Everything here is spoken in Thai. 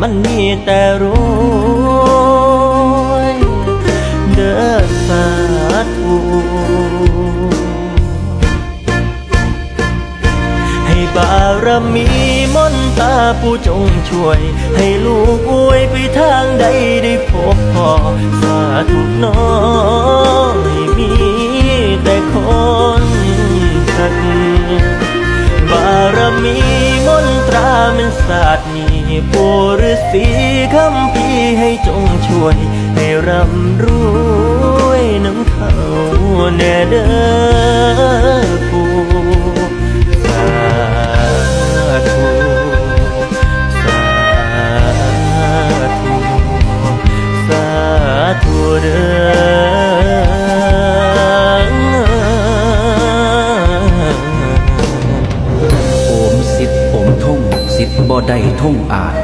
มันมีแต่รวยเด้อสาธุให้บารมีมนต์ตาผู้จงช่วย ให้ลูกอวยไปทางใดได้พบพอสาธุน้อ มีมนตรามันศาสตร์มีปูฤาษีคำพีให้จงช่วย ให้ร่ำรวยน้ำเขาแน่เด้อิทธิ์บ่ได้ท่งอาจ